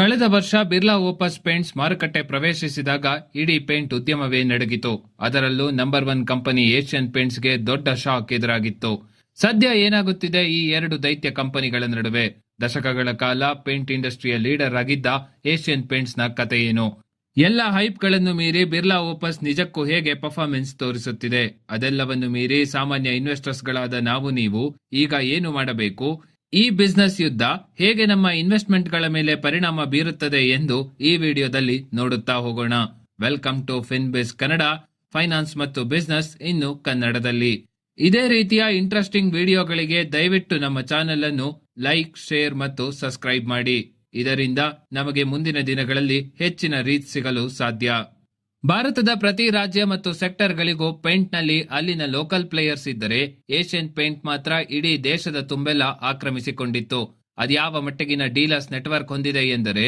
ಕಳೆದ ವರ್ಷ ಬಿರ್ಲಾ ಓಪಸ್ ಪೇಂಟ್ಸ್ ಮಾರುಕಟ್ಟೆ ಪ್ರವೇಶಿಸಿದಾಗ ಇಡೀ ಪೇಂಟ್ ಉದ್ಯಮವೇ ನಡಗಿತು. ಅದರಲ್ಲೂ ನಂಬರ್ ಒನ್ ಕಂಪನಿ ಏಷ್ಯನ್ ಪೇಂಟ್ಸ್ಗೆ ದೊಡ್ಡ ಶಾಕ್ ಎದುರಾಗಿತ್ತು. ಸದ್ಯ ಏನಾಗುತ್ತಿದೆ ಈ ಎರಡು ದೈತ್ಯ ಕಂಪನಿಗಳ ನಡುವೆ? ದಶಕಗಳ ಕಾಲ ಪೇಂಟ್ ಇಂಡಸ್ಟ್ರಿಯ ಲೀಡರ್ ಆಗಿದ್ದ ಏಷ್ಯನ್ ಪೇಂಟ್ಸ್ನ ಕತೆ ಏನು? ಎಲ್ಲ ಹೈಪ್ಗಳನ್ನು ಮೀರಿ ಬಿರ್ಲಾ ಓಪಸ್ ನಿಜಕ್ಕೂ ಹೇಗೆ ಪರ್ಫಾರ್ಮೆನ್ಸ್ ತೋರಿಸುತ್ತಿದೆ? ಅದೆಲ್ಲವನ್ನು ಮೀರಿ ಸಾಮಾನ್ಯ ಇನ್ವೆಸ್ಟರ್ಸ್ಗಳಾದ ನಾವು, ನೀವು, ಈಗ ಏನು ಮಾಡಬೇಕು? ಈ ಬಿಸ್ನೆಸ್ ಯುದ್ಧ ಹೇಗೆ ನಮ್ಮ ಇನ್ವೆಸ್ಟ್ಮೆಂಟ್ಗಳ ಮೇಲೆ ಪರಿಣಾಮ ಬೀರುತ್ತದೆ ಎಂದು ಈ ವಿಡಿಯೋದಲ್ಲಿ ನೋಡುತ್ತಾ ಹೋಗೋಣ. Welcome to Finbiz Kannada finance ಮತ್ತು ಬಿಸ್ನೆಸ್ ಇನ್ನು ಕನ್ನಡದಲ್ಲಿ. ಇದೇ ರೀತಿಯ ಇಂಟ್ರೆಸ್ಟಿಂಗ್ ವಿಡಿಯೋಗಳಿಗೆ ದಯವಿಟ್ಟು ನಮ್ಮ ಚಾನೆಲ್ ಅನ್ನು ಲೈಕ್ ಶೇರ್ ಮತ್ತು ಸಬ್ಸ್ಕ್ರೈಬ್ ಮಾಡಿ. ಇದರಿಂದ ನಮಗೆ ಮುಂದಿನ ದಿನಗಳಲ್ಲಿ ಹೆಚ್ಚಿನ ರೀಚ್ ಸಿಗಲು ಸಾಧ್ಯ. ಭಾರತದ ಪ್ರತಿ ರಾಜ್ಯ ಮತ್ತು ಸೆಕ್ಟರ್ಗಳಿಗೂ ಪೇಂಟ್ನಲ್ಲಿ ಅಲ್ಲಿನ ಲೋಕಲ್ ಪ್ಲೇಯರ್ಸ್ ಇದ್ದರೆ ಏಷ್ಯನ್ ಪೇಂಟ್ ಮಾತ್ರ ಇಡೀ ದೇಶದ ತುಂಬೆಲ್ಲ ಆಕ್ರಮಿಸಿಕೊಂಡಿತ್ತು. ಅದ್ಯಾವ ಮಟ್ಟಿಗಿನ ಡೀಲರ್ಸ್ ನೆಟ್ವರ್ಕ್ ಹೊಂದಿದೆ ಎಂದರೆ,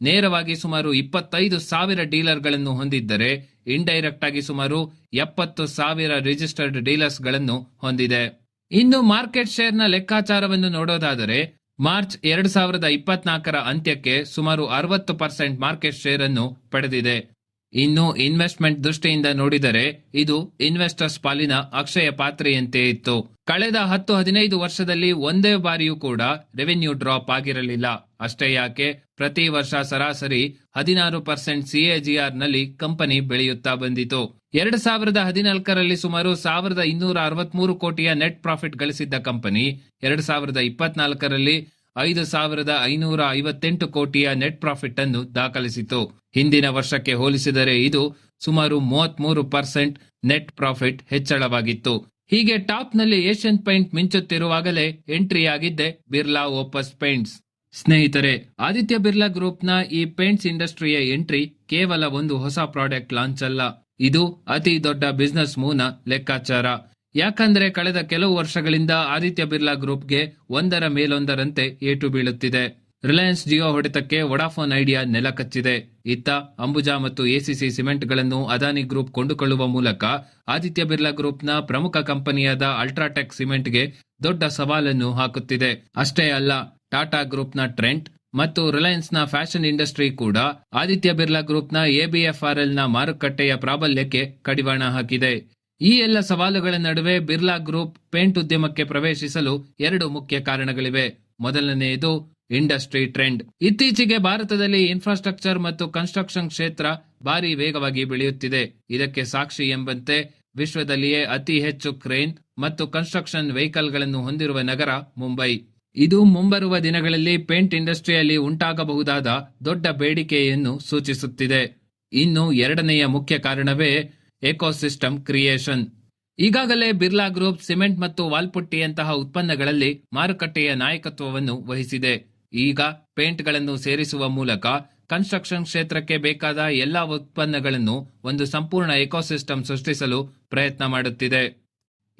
ನೇರವಾಗಿ ಸುಮಾರು ಇಪ್ಪತ್ತೈದು ಸಾವಿರ ಡೀಲರ್ಗಳನ್ನು ಹೊಂದಿದ್ದರೆ ಇಂಡೈರೆಕ್ಟ್ ಆಗಿ ಸುಮಾರು ಎಪ್ಪತ್ತು ಸಾವಿರ ರಿಜಿಸ್ಟರ್ಡ್ ಡೀಲರ್ಸ್ಗಳನ್ನು ಹೊಂದಿದೆ. ಇನ್ನು ಮಾರ್ಕೆಟ್ ಶೇರ್ನ ಲೆಕ್ಕಾಚಾರವನ್ನು ನೋಡೋದಾದರೆ, ಮಾರ್ಚ್ ಎರಡ್ ಸಾವಿರದ ಇಪ್ಪತ್ನಾಲ್ಕರ ಅಂತ್ಯಕ್ಕೆ ಸುಮಾರು ಅರವತ್ತು ಪರ್ಸೆಂಟ್ ಮಾರ್ಕೆಟ್ ಶೇರ್ ಅನ್ನು ಪಡೆದಿದೆ. ಇನ್ನು ಇನ್ವೆಸ್ಟ್ಮೆಂಟ್ ದೃಷ್ಟಿಯಿಂದ ನೋಡಿದರೆ ಇದು ಇನ್ವೆಸ್ಟರ್ಸ್ ಪಾಲಿನ ಅಕ್ಷಯ ಪಾತ್ರೆಯಂತೆ ಇತ್ತು. ಕಳೆದ ಹತ್ತು ಹದಿನೈದು ವರ್ಷದಲ್ಲಿ ಒಂದೇ ಬಾರಿಯೂ ಕೂಡ ರೆವೆನ್ಯೂ ಡ್ರಾಪ್ ಆಗಿರಲಿಲ್ಲ. ಅಷ್ಟೇ ಯಾಕೆ? ಪ್ರತಿ ವರ್ಷ ಸರಾಸರಿ ಹದಿನಾರು ಪರ್ಸೆಂಟ್ ಸಿಎಜಿಆರ್ನಲ್ಲಿ ಕಂಪನಿ ಬೆಳೆಯುತ್ತಾ ಬಂದಿತು. ಎರಡ್ ಸಾವಿರದ ಹದಿನಾಲ್ಕರಲ್ಲಿ ಸುಮಾರು ಸಾವಿರದ ಇನ್ನೂರ ಅರವತ್ಮೂರು ಕೋಟಿಯ ನೆಟ್ ಪ್ರಾಫಿಟ್ ಗಳಿಸಿದ್ದ ಕಂಪನಿ ಎರಡ್ ಸಾವಿರದ ಇಪ್ಪತ್ನಾಲ್ಕರಲ್ಲಿ ಐದು ಸಾವಿರದ ಐನೂರ ಐವತ್ತೆಂಟು ಕೋಟಿಯ ನೆಟ್ ಪ್ರಾಫಿಟ್ ಅನ್ನು ದಾಖಲಿಸಿತು. ಹಿಂದಿನ ವರ್ಷಕ್ಕೆ ಹೋಲಿಸಿದರೆ ಇದು ಸುಮಾರು ಮೂವತ್ಮೂರು ಪರ್ಸೆಂಟ್ ನೆಟ್ ಪ್ರಾಫಿಟ್ ಹೆಚ್ಚಳವಾಗಿತ್ತು. ಹೀಗೆ ಟಾಪ್ನಲ್ಲಿ ಏಷ್ಯನ್ ಪೇಂಟ್ ಮಿಂಚುತ್ತಿರುವಾಗಲೇ ಎಂಟ್ರಿ ಆಗಿದ್ದೆ ಬಿರ್ಲಾ ಓಪಸ್ ಪೇಂಟ್ಸ್. ಸ್ನೇಹಿತರೆ, ಆದಿತ್ಯ ಬಿರ್ಲಾ ಗ್ರೂಪ್ನ ಈ ಪೇಂಟ್ಸ್ ಇಂಡಸ್ಟ್ರಿಯ ಎಂಟ್ರಿ ಕೇವಲ ಒಂದು ಹೊಸ ಪ್ರಾಡಕ್ಟ್ ಲಾಂಚ್ ಅಲ್ಲ. ಇದು ಅತಿ ದೊಡ್ಡ ಬಿಸ್ನೆಸ್ ಮೂನ ಲೆಕ್ಕಾಚಾರ. ಯಾಕಂದ್ರೆ ಕಳೆದ ಕೆಲವು ವರ್ಷಗಳಿಂದ ಆದಿತ್ಯ ಬಿರ್ಲಾ ಗ್ರೂಪ್ಗೆ ಒಂದರ ಮೇಲೊಂದರಂತೆ ಏಟು ಬೀಳುತ್ತಿದೆ. ರಿಲಯನ್ಸ್ ಜಿಯೋ ಹೊಡೆತಕ್ಕೆ ವಡಾಫೋನ್ ಐಡಿಯಾ ನೆಲ ಕಚ್ಚಿದೆ. ಇತ್ತ ಅಂಬುಜಾ ಮತ್ತು ಎಸಿಸಿ ಸಿಮೆಂಟ್ಗಳನ್ನು ಅದಾನಿ ಗ್ರೂಪ್ ಕೊಂಡುಕೊಳ್ಳುವ ಮೂಲಕ ಆದಿತ್ಯ ಬಿರ್ಲಾ ಗ್ರೂಪ್ನ ಪ್ರಮುಖ ಕಂಪನಿಯಾದ ಅಲ್ಟ್ರಾಟೆಕ್ ಸಿಮೆಂಟ್ಗೆ ದೊಡ್ಡ ಸವಾಲನ್ನು ಹಾಕುತ್ತಿದೆ. ಅಷ್ಟೇ ಅಲ್ಲ, ಟಾಟಾ ಗ್ರೂಪ್ನ ಟ್ರೆಂಟ್ ಮತ್ತು ರಿಲಯನ್ಸ್ನ ಫ್ಯಾಷನ್ ಇಂಡಸ್ಟ್ರಿ ಕೂಡ ಆದಿತ್ಯ ಬಿರ್ಲಾ ಗ್ರೂಪ್ನ ಎಬಿಎಫ್ಆರ್ಎಲ್ನ ಮಾರುಕಟ್ಟೆಯ ಪ್ರಾಬಲ್ಯಕ್ಕೆ ಕಡಿವಾಣ ಹಾಕಿದೆ. ಈ ಎಲ್ಲ ಸವಾಲುಗಳ ನಡುವೆ ಬಿರ್ಲಾ ಗ್ರೂಪ್ ಪೇಂಟ್ ಉದ್ಯಮಕ್ಕೆ ಪ್ರವೇಶಿಸಲು ಎರಡು ಮುಖ್ಯ ಕಾರಣಗಳಿವೆ. ಮೊದಲನೆಯದು ಇಂಡಸ್ಟ್ರಿ ಟ್ರೆಂಡ್. ಇತ್ತೀಚೆಗೆ ಭಾರತದಲ್ಲಿ ಇನ್ಫ್ರಾಸ್ಟ್ರಕ್ಚರ್ ಮತ್ತು ಕನ್ಸ್ಟ್ರಕ್ಷನ್ ಕ್ಷೇತ್ರ ಭಾರಿ ವೇಗವಾಗಿ ಬೆಳೆಯುತ್ತಿದೆ. ಇದಕ್ಕೆ ಸಾಕ್ಷಿ ಎಂಬಂತೆ ವಿಶ್ವದಲ್ಲಿಯೇ ಅತಿ ಹೆಚ್ಚು ಕ್ರೇನ್ ಮತ್ತು ಕನ್ಸ್ಟ್ರಕ್ಷನ್ ವೆಹಿಕಲ್ಗಳನ್ನು ಹೊಂದಿರುವ ನಗರ ಮುಂಬೈ. ಇದು ಮುಂಬರುವ ದಿನಗಳಲ್ಲಿ ಪೇಂಟ್ ಇಂಡಸ್ಟ್ರಿಯಲ್ಲಿ ಉಂಟಾಗಬಹುದಾದ ದೊಡ್ಡ ಬೇಡಿಕೆಯನ್ನು ಸೂಚಿಸುತ್ತಿದೆ. ಇನ್ನು ಎರಡನೆಯ ಮುಖ್ಯ ಕಾರಣವೇ ಎಕೋಸಿಸ್ಟಮ್ ಕ್ರಿಯೇಷನ್ ಈಗಾಗಲೇ ಬಿರ್ಲಾ ಗ್ರೂಪ್ ಸಿಮೆಂಟ್ ಮತ್ತು ವಾಲ್ಪುಟ್ಟಿಯಂತಹ ಉತ್ಪನ್ನಗಳಲ್ಲಿ ಮಾರುಕಟ್ಟೆಯ ನಾಯಕತ್ವವನ್ನು ವಹಿಸಿದೆ. ಈಗ ಪೇಂಟ್ಗಳನ್ನು ಸೇರಿಸುವ ಮೂಲಕ ಕನ್ಸ್ಟ್ರಕ್ಷನ್ ಕ್ಷೇತ್ರಕ್ಕೆ ಬೇಕಾದ ಎಲ್ಲಾ ಉತ್ಪನ್ನಗಳನ್ನು ಒಂದು ಸಂಪೂರ್ಣ ಎಕೋಸಿಸ್ಟಮ್ ಸೃಷ್ಟಿಸಲು ಪ್ರಯತ್ನ ಮಾಡುತ್ತಿದೆ.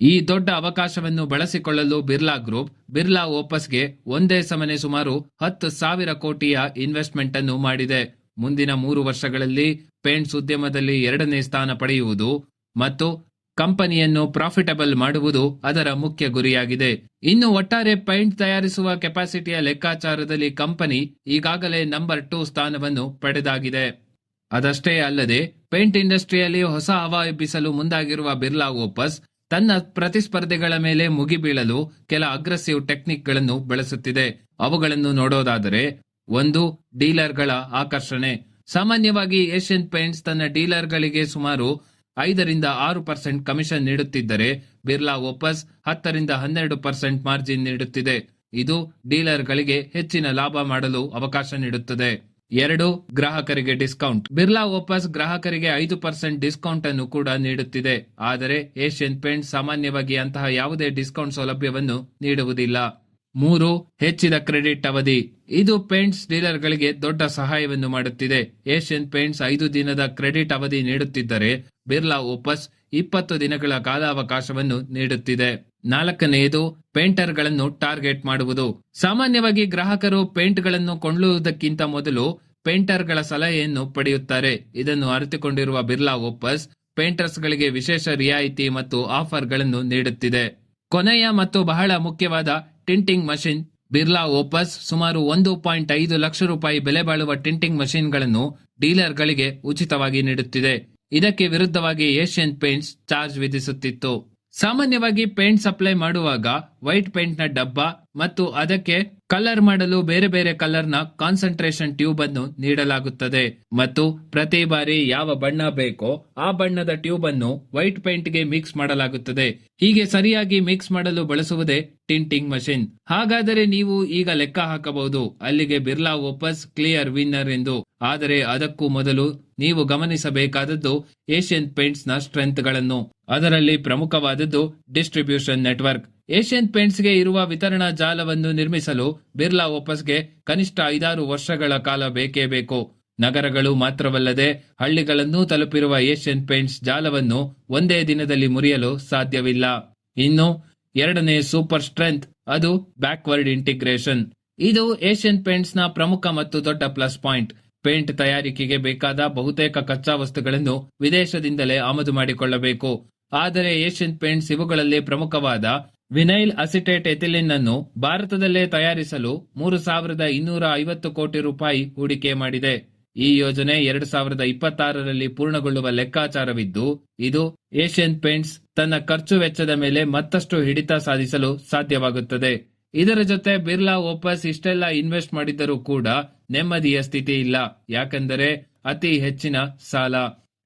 ಈ ದೊಡ್ಡ ಅವಕಾಶವನ್ನು ಬಳಸಿಕೊಳ್ಳಲು ಬಿರ್ಲಾ ಗ್ರೂಪ್, ಬಿರ್ಲಾ ಓಪಸ್ಗೆ ಒಂದೇ ಸಮನೆ ಸುಮಾರು ಹತ್ತು ಸಾವಿರ ಕೋಟಿಯ ಇನ್ವೆಸ್ಟ್ಮೆಂಟ್ ಅನ್ನು ಮಾಡಿದೆ. ಮುಂದಿನ ಮೂರು ವರ್ಷಗಳಲ್ಲಿ ಪೇಂಟ್ಸ್ ಉದ್ಯಮದಲ್ಲಿ ಎರಡನೇ ಸ್ಥಾನ ಪಡೆಯುವುದು ಮತ್ತು ಕಂಪನಿಯನ್ನು ಪ್ರಾಫಿಟಬಲ್ ಮಾಡುವುದು ಅದರ ಮುಖ್ಯ ಗುರಿಯಾಗಿದೆ. ಇನ್ನು ಒಟ್ಟಾರೆ ಪೈಂಟ್ ತಯಾರಿಸುವ ಕೆಪಾಸಿಟಿಯ ಲೆಕ್ಕಾಚಾರದಲ್ಲಿ ಕಂಪನಿ ಈಗಾಗಲೇ ನಂಬರ್ ಟೂ ಸ್ಥಾನವನ್ನು ಪಡೆದಾಗಿದೆ. ಅದಷ್ಟೇ ಅಲ್ಲದೆ, ಪೇಂಟ್ ಇಂಡಸ್ಟ್ರಿಯಲ್ಲಿ ಹೊಸ ಹವಾ ಎಬ್ಬಿಸಲು ಮುಂದಾಗಿರುವ ಬಿರ್ಲಾ ಓಪಸ್ ತನ್ನ ಪ್ರತಿಸ್ಪರ್ಧಿಗಳ ಮೇಲೆ ಮುಗಿಬೀಳಲು ಕೆಲ ಅಗ್ರೆಸಿವ್ ಟೆಕ್ನಿಕ್ಗಳನ್ನು ಬಳಸುತ್ತಿದೆ. ಅವುಗಳನ್ನು ನೋಡೋದಾದರೆ ಒಂದು ಡೀಲರ್ಗಳ ಆಕರ್ಷಣೆ. ಸಾಮಾನ್ಯವಾಗಿ ಏಷ್ಯನ್ ಪೇಂಟ್ಸ್ ತನ್ನ ಡೀಲರ್ಗಳಿಗೆ ಸುಮಾರು ಐದರಿಂದ ಆರು ಪರ್ಸೆಂಟ್ ಕಮಿಷನ್ ನೀಡುತ್ತಿದ್ದರೆ ಬಿರ್ಲಾ ಒಪ್ಪಸ್ ಹತ್ತರಿಂದ ಹನ್ನೆರಡು ಪರ್ಸೆಂಟ್ ಮಾರ್ಜಿನ್ ನೀಡುತ್ತಿದೆ. ಇದು ಡೀಲರ್ಗಳಿಗೆ ಹೆಚ್ಚಿನ ಲಾಭ ಮಾಡಲು ಅವಕಾಶ ನೀಡುತ್ತದೆ. ಎರಡು, ಗ್ರಾಹಕರಿಗೆ ಡಿಸ್ಕೌಂಟ್. ಬಿರ್ಲಾ ಒಪ್ಪಸ್ ಗ್ರಾಹಕರಿಗೆ ಐದು ಪರ್ಸೆಂಟ್ ಡಿಸ್ಕೌಂಟ್ ಅನ್ನು ಕೂಡ ನೀಡುತ್ತಿದೆ. ಆದರೆ ಏಷ್ಯನ್ ಪೇಂಟ್ ಸಾಮಾನ್ಯವಾಗಿ ಅಂತಹ ಯಾವುದೇ ಡಿಸ್ಕೌಂಟ್ ಸೌಲಭ್ಯವನ್ನು ನೀಡುವುದಿಲ್ಲ. ಮೂರು, ಹೆಚ್ಚಿದ ಕ್ರೆಡಿಟ್ ಅವಧಿ. ಇದು ಪೇಂಟ್ಸ್ ಡೀಲರ್ಗಳಿಗೆ ದೊಡ್ಡ ಸಹಾಯವನ್ನು ಮಾಡುತ್ತಿದೆ. ಏಷ್ಯನ್ ಪೇಂಟ್ಸ್ ಐದು ದಿನದ ಕ್ರೆಡಿಟ್ ಅವಧಿ ನೀಡುತ್ತಿದ್ದರೆ ಬಿರ್ಲಾ ಓಪಸ್ ಇಪ್ಪತ್ತು ದಿನಗಳ ಕಾಲಾವಕಾಶವನ್ನು ನೀಡುತ್ತಿದೆ. ನಾಲ್ಕನೆಯದು, ಪೇಂಟರ್ಗಳನ್ನು ಟಾರ್ಗೆಟ್ ಮಾಡುವುದು. ಸಾಮಾನ್ಯವಾಗಿ ಗ್ರಾಹಕರು ಪೇಂಟ್ಗಳನ್ನು ಕೊಳ್ಳುವುದಕ್ಕಿಂತ ಮೊದಲು ಪೇಂಟರ್ಗಳ ಸಲಹೆಯನ್ನು ಪಡೆಯುತ್ತಾರೆ. ಇದನ್ನು ಅರಿತುಕೊಂಡಿರುವ ಬಿರ್ಲಾ ಓಪಸ್ ಪೇಂಟರ್ಸ್ಗಳಿಗೆ ವಿಶೇಷ ರಿಯಾಯಿತಿ ಮತ್ತು ಆಫರ್ಗಳನ್ನು ನೀಡುತ್ತಿದೆ. ಕೊನೆಯ ಮತ್ತು ಬಹಳ ಮುಖ್ಯವಾದ ಟಿಂಟಿಂಗ್ ಮಷಿನ್, ಬಿರ್ಲಾ ಓಪಸ್, ಸುಮಾರು ಒಂದು ಪಾಯಿಂಟ್ ಐದು ಲಕ್ಷ ರೂಪಾಯಿ ಬೆಲೆ ಬಾಳುವ ಟಿಂಟಿಂಗ್ ಮಷಿನ್ಗಳನ್ನು ಡೀಲರ್ಗಳಿಗೆ ಉಚಿತವಾಗಿ ನೀಡುತ್ತಿದೆ. ಇದಕ್ಕೆ ವಿರುದ್ಧವಾಗಿ ಏಷ್ಯನ್ ಪೇಂಟ್ಸ್ ಚಾರ್ಜ್ ವಿಧಿಸುತ್ತಿತ್ತು. ಸಾಮಾನ್ಯವಾಗಿ ಪೇಂಟ್ ಸಪ್ಲೈ ಮಾಡುವಾಗ ವೈಟ್ ಪೇಂಟ್ನ ಡಬ್ಬ ಮತ್ತು ಅದಕ್ಕೆ ಕಲರ್ ಮಾಡಲು ಬೇರೆ ಬೇರೆ ಕಲರ್ನ ಕಾನ್ಸಂಟ್ರೇಷನ್ ಟ್ಯೂಬ್ ಅನ್ನು ನೀಡಲಾಗುತ್ತದೆ. ಮತ್ತು ಪ್ರತಿ ಬಾರಿ ಯಾವ ಬಣ್ಣ ಬೇಕೋ ಆ ಬಣ್ಣದ ಟ್ಯೂಬ್ ಅನ್ನು ವೈಟ್ ಪೇಂಟ್ಗೆ ಮಿಕ್ಸ್ ಮಾಡಲಾಗುತ್ತದೆ. ಹೀಗೆ ಸರಿಯಾಗಿ ಮಿಕ್ಸ್ ಮಾಡಲು ಬಳಸುವುದೇ ಟಿಂಟಿಂಗ್ ಮಷಿನ್. ಹಾಗಾದರೆ ನೀವು ಈಗ ಲೆಕ್ಕ ಹಾಕಬಹುದು. ಅಲ್ಲಿಗೆ ಬಿರ್ಲಾ ಓಪಸ್ ಕ್ಲಿಯರ್ ವಿನ್ನರ್ ಎಂದು. ಆದರೆ ಅದಕ್ಕೂ ಮೊದಲು ನೀವು ಗಮನಿಸಬೇಕಾದದ್ದು ಏಷ್ಯನ್ ಪೇಂಟ್ಸ್ನ ಸ್ಟ್ರೆಂತ್ಗಳನ್ನು ಅದರಲ್ಲಿ ಪ್ರಮುಖವಾದದ್ದು ಡಿಸ್ಟ್ರಿಬ್ಯೂಷನ್ ನೆಟ್ವರ್ಕ್. ಏಷ್ಯನ್ ಪೇಂಟ್ಸ್ಗೆ ಇರುವ ವಿತರಣಾ ಜಾಲವನ್ನು ನಿರ್ಮಿಸಲು ಬಿರ್ಲಾ ಓಪಸ್ಗೆ ಕನಿಷ್ಠ ಐದಾರು ವರ್ಷಗಳ ಕಾಲ ಬೇಕೇ ಬೇಕು. ನಗರಗಳು ಮಾತ್ರವಲ್ಲದೆ ಹಳ್ಳಿಗಳನ್ನು ತಲುಪಿರುವ ಏಷ್ಯನ್ ಪೇಂಟ್ಸ್ ಜಾಲವನ್ನು ಒಂದೇ ದಿನದಲ್ಲಿ ಮುರಿಯಲು ಸಾಧ್ಯವಿಲ್ಲ. ಇನ್ನು ಎರಡನೇ ಸೂಪರ್ ಸ್ಟ್ರೆಂತ್, ಅದು ಬ್ಯಾಕ್ವರ್ಡ್ ಇಂಟಿಗ್ರೇಷನ್. ಇದು ಏಷ್ಯನ್ನ ಪ್ರಮುಖ ಮತ್ತು ದೊಡ್ಡ ಪ್ಲಸ್ ಪಾಯಿಂಟ್. ಪೇಂಟ್ ತಯಾರಿಕೆಗೆ ಬೇಕಾದ ಬಹುತೇಕ ಕಚ್ಚಾ ವಸ್ತುಗಳನ್ನು ವಿದೇಶದಿಂದಲೇ ಆಮದು ಮಾಡಿಕೊಳ್ಳಬೇಕು. ಆದರೆ ಏಷ್ಯನ್ ಪೇಂಟ್ಸ್ ಇವುಗಳಲ್ಲಿ ಪ್ರಮುಖವಾದ ವಿನೈಲ್ ಅಸಿಟೇಟ್ ಎಥಿಲಿನ್ ಅನ್ನು ಭಾರತದಲ್ಲೇ ತಯಾರಿಸಲು ಮೂರು ಸಾವಿರದ ಇನ್ನೂರ ಐವತ್ತು ಕೋಟಿ ರೂಪಾಯಿ ಹೂಡಿಕೆ ಮಾಡಿದೆ. ಈ ಯೋಜನೆ ಎರಡು ಸಾವಿರದ ಇಪ್ಪತ್ತಾರರಲ್ಲಿ ಪೂರ್ಣಗೊಳ್ಳುವ ಲೆಕ್ಕಾಚಾರವಿದ್ದು, ಇದು ಏಷ್ಯನ್ ಪೇಂಟ್ಸ್ ತನ್ನ ಖರ್ಚು ವೆಚ್ಚದ ಮೇಲೆ ಮತ್ತಷ್ಟು ಹಿಡಿತ ಸಾಧಿಸಲು ಸಾಧ್ಯವಾಗುತ್ತದೆ. ಇದರ ಜೊತೆ ಬಿರ್ಲಾ ಓಪಸ್ ಇಷ್ಟೆಲ್ಲ ಇನ್ವೆಸ್ಟ್ ಮಾಡಿದ್ದರೂ ಕೂಡ ನೆಮ್ಮದಿಯ ಸ್ಥಿತಿ ಇಲ್ಲ. ಯಾಕೆಂದರೆ ಅತಿ ಹೆಚ್ಚಿನ ಸಾಲ.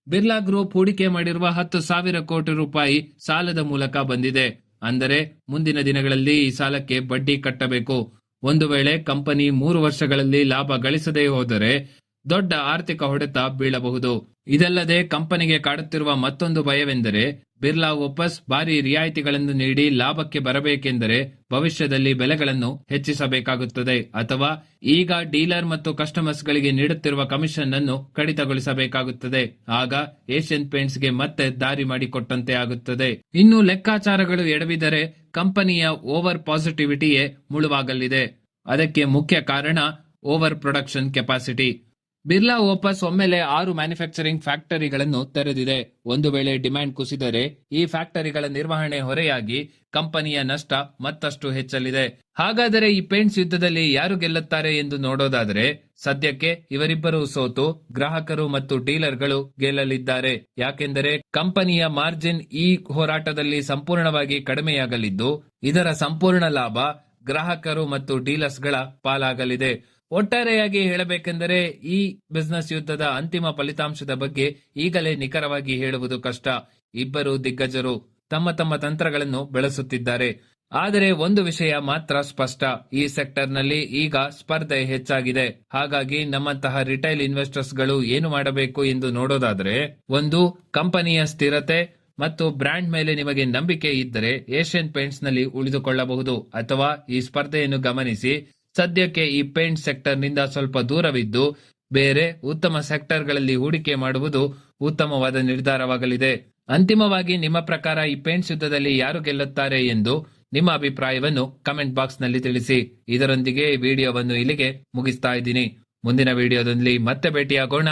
ಬಿರ್ಲಾ ಗ್ರೂಪ್ ಹೂಡಿಕೆ ಮಾಡಿರುವ ಹತ್ತು ಸಾವಿರ ಕೋಟಿ ರೂಪಾಯಿ ಸಾಲದ ಮೂಲಕ ಬಂದಿದೆ. ಅಂದರೆ ಮುಂದಿನ ದಿನಗಳಲ್ಲಿ ಈ ಸಾಲಕ್ಕೆ ಬಡ್ಡಿ ಕಟ್ಟಬೇಕು. ಒಂದು ವೇಳೆ ಕಂಪನಿ ಮೂರು ವರ್ಷಗಳಲ್ಲಿ ಲಾಭ ಗಳಿಸದೇ ಹೋದರೆ ದೊಡ್ಡ ಆರ್ಥಿಕ ಹೊಡೆತ ಬೀಳಬಹುದು. ಇದಲ್ಲದೆ ಕಂಪನಿಗೆ ಕಾಡುತ್ತಿರುವ ಮತ್ತೊಂದು ಭಯವೆಂದರೆ ಬಿರ್ಲಾ ವಾಪಸ್ ಭಾರಿ ರಿಯಾಯಿತಿಗಳನ್ನು ನೀಡಿ ಲಾಭಕ್ಕೆ ಬರಬೇಕೆಂದರೆ ಭವಿಷ್ಯದಲ್ಲಿ ಬೆಲೆಗಳನ್ನು ಹೆಚ್ಚಿಸಬೇಕಾಗುತ್ತದೆ. ಅಥವಾ ಈಗ ಡೀಲರ್ ಮತ್ತು ಕಸ್ಟಮರ್ಸ್ ಗಳಿಗೆ ನೀಡುತ್ತಿರುವ ಕಮಿಷನ್ ಅನ್ನು ಕಡಿತಗೊಳಿಸಬೇಕಾಗುತ್ತದೆ. ಆಗ ಏಷ್ಯನ್ ಪೇಂಟ್ಸ್ಗೆ ಮತ್ತೆ ದಾರಿ ಮಾಡಿಕೊಟ್ಟಂತೆ ಆಗುತ್ತದೆ. ಇನ್ನು ಲೆಕ್ಕಾಚಾರಗಳು ಎಡವಿದರೆ ಕಂಪನಿಯ ಓವರ್ ಪಾಸಿಟಿವಿಟಿಯೇ ಮುಳುವಾಗಲಿದೆ. ಅದಕ್ಕೆ ಮುಖ್ಯ ಕಾರಣ over production capacity. Birla Opus ಒಮ್ಮೆಲೆ ಆರು ಮ್ಯಾನುಫ್ಯಾಕ್ಚರಿಂಗ್ ಫ್ಯಾಕ್ಟರಿಗಳನ್ನು ತೆರೆದಿದೆ. ಒಂದು ವೇಳೆ ಡಿಮ್ಯಾಂಡ್ ಕುಸಿದರೆ ಈ ಫ್ಯಾಕ್ಟರಿಗಳ ನಿರ್ವಹಣೆ ಹೊರೆಯಾಗಿ ಕಂಪನಿಯ ನಷ್ಟ ಮತ್ತಷ್ಟು ಹೆಚ್ಚಲಿದೆ. ಹಾಗಾದರೆ ಈ ಪೇಂಟ್ಸ್ ಯುದ್ಧದಲ್ಲಿ ಯಾರು ಗೆಲ್ಲುತ್ತಾರೆ ಎಂದು ನೋಡೋದಾದರೆ ಸದ್ಯಕ್ಕೆ ಇವರಿಬ್ಬರು ಸೋತು ಗ್ರಾಹಕರು ಮತ್ತು ಡೀಲರ್ಗಳು ಗೆಲ್ಲಲಿದ್ದಾರೆ. ಯಾಕೆಂದರೆ ಕಂಪನಿಯ ಮಾರ್ಜಿನ್ ಈ ಹೋರಾಟದಲ್ಲಿ ಸಂಪೂರ್ಣವಾಗಿ ಕಡಿಮೆಯಾಗಲಿದ್ದು, ಇದರ ಸಂಪೂರ್ಣ ಲಾಭ ಗ್ರಾಹಕರು ಮತ್ತು ಡೀಲರ್ಸ್ಗಳ ಪಾಲಾಗಲಿದೆ. ಒಟ್ಟಾರೆಯಾಗಿ ಹೇಳಬೇಕೆಂದರೆ ಈ ಬಿಸಿನೆಸ್ ಯುದ್ಧದ ಅಂತಿಮ ಫಲಿತಾಂಶದ ಬಗ್ಗೆ ಈಗಲೇ ನಿಖರವಾಗಿ ಹೇಳುವುದು ಕಷ್ಟ. ಇಬ್ಬರು ದಿಗ್ಗಜರು ತಮ್ಮ ತಮ್ಮ ತಂತ್ರಗಳನ್ನು ಬೆಳೆಸುತ್ತಿದ್ದಾರೆ. ಆದರೆ ಒಂದು ವಿಷಯ ಮಾತ್ರ ಸ್ಪಷ್ಟ. ಈ ಸೆಕ್ಟರ್ನಲ್ಲಿ ಈಗ ಸ್ಪರ್ಧೆ ಹೆಚ್ಚಾಗಿದೆ. ಹಾಗಾಗಿ ನಮ್ಮಂತಹ ರಿಟೈಲ್ ಇನ್ವೆಸ್ಟರ್ಸ್ಗಳು ಏನು ಮಾಡಬೇಕು ಎಂದು ನೋಡೋದಾದ್ರೆ, ಒಂದು, ಕಂಪನಿಯ ಸ್ಥಿರತೆ ಮತ್ತು ಬ್ರ್ಯಾಂಡ್ ಮೇಲೆ ನಿಮಗೆ ನಂಬಿಕೆ ಇದ್ದರೆ ಏಷ್ಯನ್ ಪೇಂಟ್ಸ್ನಲ್ಲಿ ಉಳಿದುಕೊಳ್ಳಬಹುದು ಅಥವಾ ಈ ಸ್ಪರ್ಧೆಯನ್ನು ಗಮನಿಸಿ ಸದ್ಯಕ್ಕೆ ಈ ಪೇಂಟ್ ಸೆಕ್ಟರ್ನಿಂದ ಸ್ವಲ್ಪ ದೂರವಿದ್ದು, ಬೇರೆ ಉತ್ತಮ ಸೆಕ್ಟರ್ಗಳಲ್ಲಿ ಹೂಡಿಕೆ ಮಾಡುವುದು ಉತ್ತಮವಾದ ನಿರ್ಧಾರವಾಗಲಿದೆ. ಅಂತಿಮವಾಗಿ ನಿಮ್ಮ ಪ್ರಕಾರ ಈ ಪೇಂಟ್ ಯುದ್ಧದಲ್ಲಿ ಯಾರು ಗೆಲ್ಲುತ್ತಾರೆ ಎಂದು ನಿಮ್ಮ ಅಭಿಪ್ರಾಯವನ್ನು ಕಮೆಂಟ್ ಬಾಕ್ಸ್ನಲ್ಲಿ ತಿಳಿಸಿ. ಇದರೊಂದಿಗೆ ವಿಡಿಯೋವನ್ನು ಇಲ್ಲಿಗೆ ಮುಗಿಸ್ತಾ ಇದ್ದೀನಿ. ಮುಂದಿನ ವಿಡಿಯೋದಲ್ಲಿ ಮತ್ತೆ ಭೇಟಿಯಾಗೋಣ.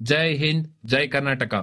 ಜೈ ಹಿಂದ್, ಜೈ ಕರ್ನಾಟಕ.